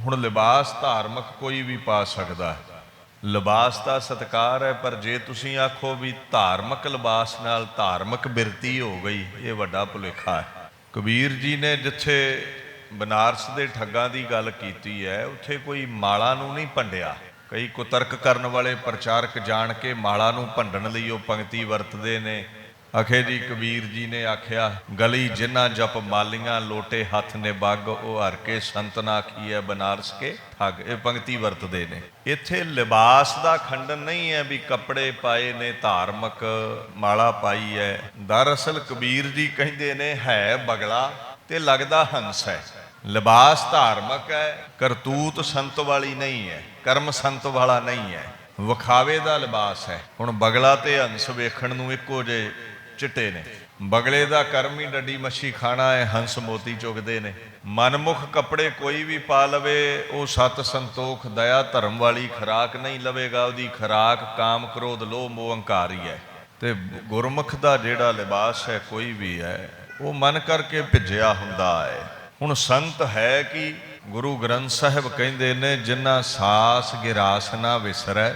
ਹੁਣ ਲਿਬਾਸ ਧਾਰਮਿਕ ਕੋਈ ਵੀ ਪਾ ਸਕਦਾ ਹੈ। ਲਿਬਾਸ ਦਾ ਸਤਕਾਰ ਹੈ, ਪਰ ਜੇ ਤੁਸੀਂ ਆਖੋ ਵੀ ਧਾਰਮਿਕ ਲਿਬਾਸ ਨਾਲ ਧਾਰਮਿਕ ਬਿਰਤੀ ਹੋ ਗਈ, ਇਹ ਵੱਡਾ ਭੁਲੇਖਾ ਹੈ। ਕਬੀਰ ਜੀ ਨੇ ਜਿੱਥੇ ਬਨਾਰਸ ਦੇ ਠੱਗਾਂ ਦੀ ਗੱਲ ਕੀਤੀ ਹੈ, ਉੱਥੇ ਕੋਈ ਮਾਲਾ ਨੂੰ ਨਹੀਂ ਭੰਡਿਆ। ਕਈ ਕੁਤਰਕ ਕਰਨ ਵਾਲੇ ਪ੍ਰਚਾਰਕ ਜਾਣ ਕੇ ਮਾਲਾ ਨੂੰ ਭੰਡਣ ਲਈ ਉਹ ਪੰਕਤੀ ਵਰਤਦੇ ਨੇ। ਅਖੇ ਜੀ ਕਬੀਰ ਜੀ ਨੇ ਆਖਿਆ, ਗਲੀ ਜਿਨ੍ਹਾਂ ਜਪ ਮਾਲੀਆਂ ਲੋਟੇ ਹੱਥ ਨੇ ਬੱਗ, ਉਹ ਹਰ ਕੇ ਸੰਤ ਨਾ ਬਨਾਰਸ ਕੇ ਠੱਗ। ਇਹ ਪੰਕਤੀ ਵਰਤਦੇ ਨੇ। ਇੱਥੇ ਲਿਬਾਸ ਦਾ ਖੰਡਨ ਨਹੀਂ ਹੈ ਵੀ ਕੱਪੜੇ ਪਾਏ ਨੇ, ਧਾਰਮਿਕ ਮਾਲਾ ਪਾਈ ਹੈ ਦਰਅਸਲ ਕਬੀਰ ਜੀ ਕਹਿੰਦੇ ਨੇ, ਹੈ ਬਗਲਾ ਤੇ ਲੱਗਦਾ ਹੰਸ ਹੈ ਲਿਬਾਸ ਧਾਰਮਿਕ ਹੈ ਕਰਤੂਤ ਸੰਤ ਵਾਲੀ ਨਹੀਂ ਹੈ ਕਰਮ ਸੰਤ ਵਾਲਾ ਨਹੀਂ ਹੈ ਵਿਖਾਵੇ ਦਾ ਲਿਬਾਸ ਹੈ ਹੁਣ ਬਗਲਾ ਤੇ ਹੰਸ ਵੇਖਣ ਨੂੰ ਇੱਕੋ ਜੇ ਚਿੱਟੇ ਨੇ। ਬਗਲੇ ਦਾ ਕਰਮ ਹੀ ਡੱਡੀ ਮੱਛੀ ਖਾਣਾ ਹੈ ਹੰਸ ਮੋਤੀ ਚੁਗਦੇ ਨੇ। ਮਨਮੁਖ ਕੱਪੜੇ ਕੋਈ ਵੀ ਪਾ ਲਵੇ, ਉਹ ਸਤ ਸੰਤੋਖ ਦਇਆ ਧਰਮ ਵਾਲੀ ਖਰਾਕ ਨਹੀਂ ਲਵੇਗਾ, ਉਹਦੀ ਖਰਾਕ ਕਾਮ, ਕ੍ਰੋਧ, ਲੋਭ ਮੋਹ ਹੰਕਾਰ ਹੀ ਹੈ ਤੇ ਗੁਰਮੁਖ ਦਾ ਜਿਹੜਾ ਲਿਬਾਸ ਹੈ ਕੋਈ ਵੀ ਹੈ ਉਹ ਮਨ ਕਰਕੇ ਭਿੱਜਿਆ ਹੁੰਦਾ ਹੈ ਹੁਣ ਸੰਤ ਹੈ ਕਿ? ਗੁਰੂ ਗ੍ਰੰਥ ਸਾਹਿਬ ਕਹਿੰਦੇ ਨੇ ਜਿਨ੍ਹਾਂ ਸਾਸ ਗਿਰਾਸ ਨਾ ਵਿਸਰੈ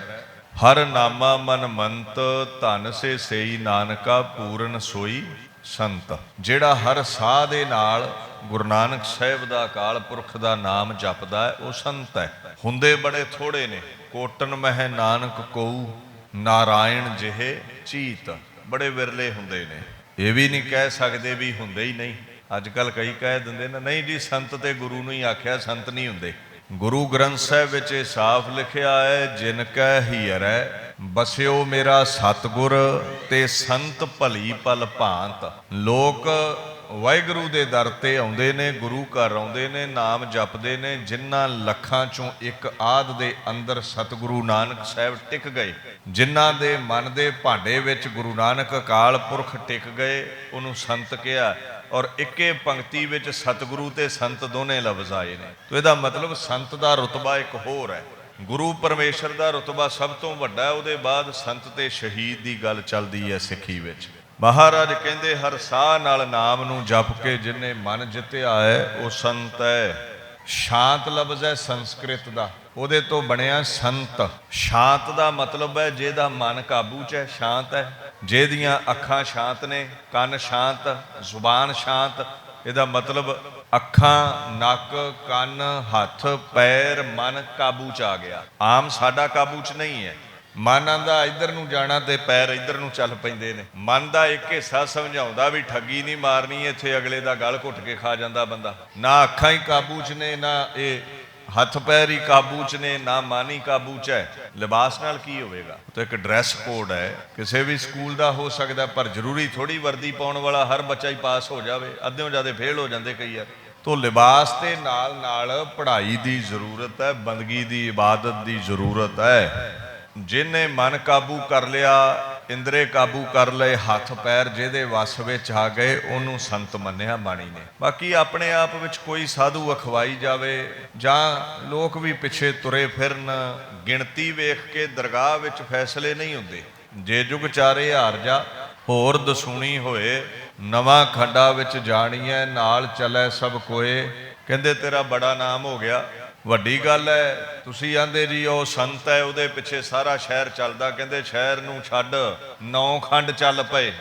ਹਰ ਨਾਮਾ ਮਨ ਮੰਤ, ਧਨ ਸੇ ਸਈ ਨਾਨਕਾ ਪੂਰਨ ਸੋਈ ਸੰਤ। ਜਿਹੜਾ ਹਰ ਸਾਹ ਦੇ ਨਾਲ ਗੁਰੂ ਨਾਨਕ ਸਾਹਿਬ ਦਾ ਅਕਾਲ ਪੁਰਖ ਦਾ ਨਾਮ ਜਪਦਾ ਹੈ, ਉਹ ਸੰਤ ਹੈ। ਹੁੰਦੇ ਬੜੇ ਥੋੜੇ ਨੇ, ਕੋਟਨ ਮਹਿ ਨਾਨਕ ਕਉ, ਨਾਰਾਇਣ ਜਿਹੇ ਚੀਤ। ਬੜੇ ਵਿਰਲੇ ਹੁੰਦੇ ਨੇ। ਇਹ ਵੀ ਨਹੀਂ ਕਹਿ ਸਕਦੇ ਵੀ ਹੁੰਦੇ ਹੀ ਨਹੀਂ। ਅੱਜ ਕੱਲ ਕਈ ਕਹਿ ਦਿੰਦੇ ਨੇ, ਨਹੀਂ ਜੀ, ਸੰਤ ਤੇ ਗੁਰੂ ਨੂੰ ਹੀ ਆਖਿਆ ਸੰਤ ਨਹੀਂ ਹੁੰਦੇ। ਗੁਰੂ ਗ੍ਰੰਥ ਸਾਹਿਬ ਵਿੱਚ ਇਹ ਸਾਫ਼ ਲਿਖਿਆ ਹੈ, ਜਿਨ ਕੈ ਹੀਰੈ ਬਸਿਓ ਮੇਰਾ ਸਤਗੁਰ ਤੇ ਸੰਤ ਭਲੀ ਪਲ ਭਾਂਤ। ਲੋਕ ਵਾਹਿਗੁਰੂ ਦੇ ਦਰ ਤੇ ਆਉਂਦੇ ਨੇ, ਗੁਰੂ ਘਰ ਆਉਂਦੇ ਨੇ, ਨਾਮ ਜਪਦੇ ਨੇ, ਜਿਨ੍ਹਾਂ ਲੱਖਾਂ ਚੋਂ ਇੱਕ ਆਦ ਦੇ ਅੰਦਰ ਸਤਿਗੁਰੂ ਨਾਨਕ ਸਾਹਿਬ ਟਿਕ ਗਏ, ਜਿਨ੍ਹਾਂ ਦੇ ਮਨ ਦੇ ਭਾਂਡੇ ਵਿੱਚ ਗੁਰੂ ਨਾਨਕ ਅਕਾਲ ਪੁਰਖ ਟਿਕ ਗਏ, ਉਹਨੂੰ ਸੰਤ ਕਿਹਾ। ਔਰ ਇੱਕੇ ਪੰਕਤੀ ਵਿੱਚ ਸਤਿਗੁਰੂ ਤੇ ਸੰਤ ਦੋਨੇ ਲਫ਼ਜ਼ ਆਏ ਨੇ। ਤੋ ਇਹਦਾ ਮਤਲਬ ਸੰਤ ਦਾ ਰਤਬਾ ਇੱਕ ਹੋਰ ਹੈ। ਗੁਰੂ ਪਰਮੇਸ਼ਰ ਦਾ ਰਤਬਾ ਸਭ ਤੋਂ ਵੱਡਾ ਹੈ, ਉਹਦੇ ਬਾਅਦ ਸੰਤ ਤੇ ਸ਼ਹੀਦ ਦੀ ਗੱਲ ਚੱਲਦੀ ਹੈ ਸਿੱਖੀ ਵਿੱਚ। ਮਹਾਰਾਜ ਕਹਿੰਦੇ, ਹਰ ਸਾਹ ਨਾਲ ਨਾਮ ਨੂੰ ਜਪ ਕੇ ਜਿਨੇ ਮਨ ਜਿੱਤਿਆ ਹੈ, ਉਹ ਸੰਤ ਹੈ। ਸ਼ਾਂਤ ਲਫ਼ਜ਼ ਹੈ ਸੰਸਕ੍ਰਿਤ ਦਾ। ਉਹਦੇ ਤੋਂ ਬਣਿਆ ਸੰਤ। ਸ਼ਾਂਤ ਦਾ ਮਤਲਬ ਹੈ, ਜਿਹਦਾ ਮਨ ਕਾਬੂ 'ਚ ਹੈ, ਸ਼ਾਂਤ ਹੈ। ਜਿਹਦੀਆਂ ਅੱਖਾਂ ਸ਼ਾਂਤ ਨੇ, ਕੰਨ ਸ਼ਾਂਤ, ਜ਼ੁਬਾਨ ਸ਼ਾਂਤ, ਇਹਦਾ ਮਤਲਬ ਅੱਖਾਂ, ਨੱਕ, ਕੰਨ, ਹੱਥ, ਪੈਰ, ਮਨ ਕਾਬੂ 'ਚ ਆ ਗਿਆ। ਆਮ ਸਾਡਾ ਕਾਬੂ 'ਚ ਨਹੀਂ ਹੈ। ਮਨ ਆਂਦਾ ਇੱਧਰ ਨੂੰ ਜਾਣਾ ਤੇ ਪੈਰ ਇੱਧਰ ਨੂੰ ਚੱਲ ਪੈਂਦੇ ਨੇ। ਮਨ ਦਾ ਇੱਕ ਹਿੱਸਾ ਸਮਝਾਉਂਦਾ ਵੀ ਠੱਗੀ ਨਹੀਂ ਮਾਰਨੀ, ਇੱਥੇ ਅਗਲੇ ਦਾ ਗਲ ਘੁੱਟ ਕੇ ਖਾ ਜਾਂਦਾ ਬੰਦਾ। ਨਾ ਅੱਖਾਂ ਹੀ ਕਾਬੂ 'ਚ ਨੇ, ਨਾ ਇਹ ਹੱਥ ਪੈਰ ਹੀ ਕਾਬੂ 'ਚ ਨੇ, ਨਾ ਮਨ ਹੀ ਕਾਬੂ 'ਚ ਹੈ। ਲਿਬਾਸ ਨਾਲ ਕੀ ਹੋਵੇਗਾ? ਤਾਂ ਇੱਕ ਡਰੈਸ ਕੋਡ ਹੈ। ਕਿਸੇ ਵੀ ਸਕੂਲ ਦਾ ਹੋ ਸਕਦਾ, ਪਰ ਜ਼ਰੂਰੀ ਥੋੜੀ ਵਰਦੀ ਪਾਉਣ ਵਾਲਾ ਹਰ ਬੱਚਾ ਹੀ ਪਾਸ ਹੋ ਜਾਵੇ। ਅੱਧਿਓਂ ਜ਼ਿਆਦਾ ਫੇਲ ਹੋ ਜਾਂਦੇ ਕਈ ਵਾਰ। ਤੋ ਲਿਬਾਸ ਦੇ ਨਾਲ ਨਾਲ ਪੜ੍ਹਾਈ ਦੀ ਜ਼ਰੂਰਤ ਹੈ, ਬੰਦਗੀ ਦੀ ਇਬਾਦਤ ਦੀ ਜ਼ਰੂਰਤ ਹੈ। ਜਿਹਨੇ ਮਨ ਕਾਬੂ ਕਰ ਲਿਆ ਇੰਦਰੇ ਕਾਬੂ ਕਰ ਲਏ, ਹੱਥ ਪੈਰ ਜਿਹਦੇ ਵਸ ਵਿੱਚ ਆ ਗਏ, ਉਹਨੂੰ ਸੰਤ ਮੰਨਿਆ ਬਾਣੀ ਨੇ। ਬਾਕੀ ਆਪਣੇ ਆਪ ਵਿੱਚ ਕੋਈ ਸਾਧੂ ਅਖਵਾਈ ਜਾਵੇ ਜਾਂ ਲੋਕ ਵੀ ਪਿੱਛੇ ਤੁਰੇ ਫਿਰਨ, ਗਿਣਤੀ ਵੇਖ ਕੇ ਦਰਗਾਹ ਵਿੱਚ ਫੈਸਲੇ ਨਹੀਂ ਹੁੰਦੇ। ਜੇ ਜੁਗ ਚਾਰੇ ਹਾਰ ਜਾ, ਹੋਰ ਦਸੂਣੀ ਹੋਏ, ਨਵਾਂ ਖੰਡਾ ਵਿੱਚ ਜਾਣੀਐ, ਨਾਲ ਚੱਲੇ ਸਭ ਕੋਏ। ਕਹਿੰਦੇ, ਤੇਰਾ ਬੜਾ ਨਾਮ ਹੋ ਗਿਆ। ਵੱਡੀ ਗੱਲ ਹੈ, ਤੁਸੀਂ ਆਂਦੇ ਜੀ, ਉਹ ਸੰਤ ਹੈ, ਉਹਦੇ ਪਿੱਛੇ ਸਾਰਾ ਸ਼ਹਿਰ ਚੱਲਦਾ, ਕਹਿੰਦੇ ਸ਼ਹਿਰ ਨੂੰ ਛੱਡ, ਨੌ ਖੰਡ ਚੱਲ ਪਏ।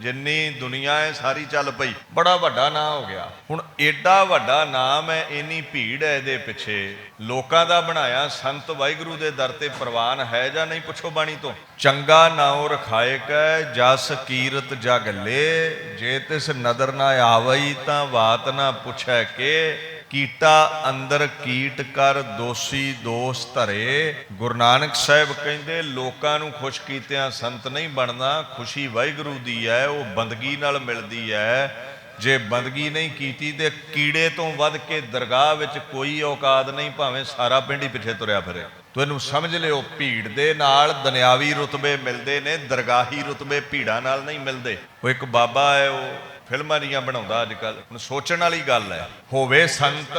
ਜਿੰਨੀ ਦੁਨੀਆ ਹੈ, ਸਾਰੀ ਚੱਲ ਪਈ। ਬੜਾ ਵੱਡਾ ਨਾਂ ਹੋ ਗਿਆ। ਹੁਣ ਏਡਾ ਵੱਡਾ ਨਾਮ ਹੈ, ਇੰਨੀ ਭੀੜ ਹੈ ਇਹਦੇ ਪਿੱਛੇ। ਲੋਕਾਂ ਦਾ ਬਣਾਇਆ ਸੰਤ ਵਾਹਿਗੁਰੂ ਦੇ ਦਰ ਤੇ ਪ੍ਰਵਾਨ ਹੈ ਜਾਂ ਨਹੀਂ, ਪੁੱਛੋ ਬਾਣੀ ਤੋਂ। ਚੰਗਾ ਨਾਉ ਰਖਾਇਕ ਕੈ ਜਸ ਕੀਰਤ ਜਗ ਲੇ, ਜੇ ਤਿਸ ਨਦਰ ਨਾ ਆਵਈ ਤਾਂ ਬਾਤ ਨਾ ਪੁੱਛੈ ਕੇ। ਕੀਟਾ ਅੰਦਰ ਕੀਟ ਕਰ ਦੋਸ਼ੀ ਦੋਸ਼ ਧਰੇ। ਗੁਰੂ ਨਾਨਕ ਸਾਹਿਬ ਕਹਿੰਦੇ, ਲੋਕਾਂ ਨੂੰ ਖੁਸ਼ ਕੀਤਿਆਂ ਸੰਤ ਨਹੀਂ ਬਣਨਾ, ਖੁਸ਼ੀ ਵਾਹਿਗੁਰੂ ਦੀ ਹੈ, ਉਹ ਬੰਦਗੀ ਨਾਲ ਮਿਲਦੀ ਹੈ। ਜੇ ਬੰਦਗੀ ਨਹੀਂ ਕੀਤੀ ਤੇ ਕੀੜੇ ਤੋਂ ਵੱਧ ਕੇ ਦਰਗਾਹ ਵਿੱਚ ਕੋਈ ਔਕਾਤ ਨਹੀਂ, ਭਾਵੇਂ ਸਾਰਾ ਪਿੰਡ ਹੀ ਪਿੱਛੇ ਤੁਰਿਆ ਫਿਰੇ। ਤੈਨੂੰ ਸਮਝ ਲਿਓ, ਭੀੜ ਦੇ ਨਾਲ ਦੁਨਿਆਵੀ ਰੁਤਬੇ ਮਿਲਦੇ ਨੇ, ਦਰਗਾਹੀ ਰੁਤਬੇ ਭੀੜਾਂ ਨਾਲ ਨਹੀਂ ਮਿਲਦੇ। ਉਹ ਇੱਕ ਬਾਬਾ ਹੈ, ਉਹ ਫਿਲਮਾਂ ਦੀਆਂ ਬਣਾਉਂਦਾ ਅੱਜ ਕੱਲ ਹੁਣ ਸੋਚਣ ਵਾਲੀ ਗੱਲ ਹੈ, ਹੋਵੇ ਸੰਤ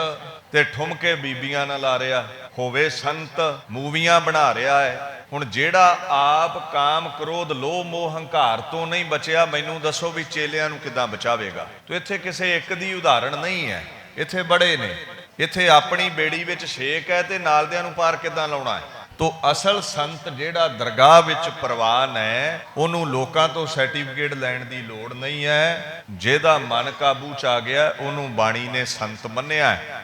ਤੇ ਠੁਮਕੇ ਬੀਬੀਆਂ ਨਾਲ ਆ ਰਿਹਾ, ਹੋਵੇ ਸੰਤ ਮੂਵੀਆਂ ਬਣਾ ਰਿਹਾ ਹੈ, ਹੁਣ ਜਿਹੜਾ ਆਪ ਕਾਮ ਕ੍ਰੋਧ, ਲੋਭ, ਮੋਹ, ਹੰਕਾਰ ਤੋਂ ਨਹੀਂ ਬਚਿਆ, ਮੈਨੂੰ ਦੱਸੋ ਵੀ ਚੇਲਿਆਂ ਨੂੰ ਕਿਦਾਂ ਬਚਾਵੇਗਾ। ਤੋ ਇੱਥੇ ਕਿਸੇ ਇੱਕ ਦੀ ਉਦਾਹਰਣ ਨਹੀਂ ਹੈ, ਇੱਥੇ ਬੜੇ ਨੇ, ਇੱਥੇ ਆਪਣੀ ਬੇੜੀ ਵਿੱਚ ਛੇਕ ਹੈ ਤੇ ਨਾਲਦਿਆਂ ਨੂੰ ਪਾਰ ਕਿਦਾਂ ਲਾਉਣਾ ਹੈ? ਤੋ ਅਸਲ ਸੰਤ ਜਿਹੜਾ ਦਰਗਾਹ ਵਿੱਚ ਪ੍ਰਵਾਨ ਹੈ, ਉਹਨੂੰ ਲੋਕਾਂ ਤੋਂ ਸਰਟੀਫਿਕੇਟ ਲੈਣ ਦੀ ਲੋੜ ਨਹੀਂ ਹੈ। ਜਿਹਦਾ ਮਨ ਕਾਬੂ ਚ ਆ ਗਿਆ, ਉਹਨੂੰ ਬਾਣੀ ਨੇ ਸੰਤ ਮੰਨਿਆ ਹੈ।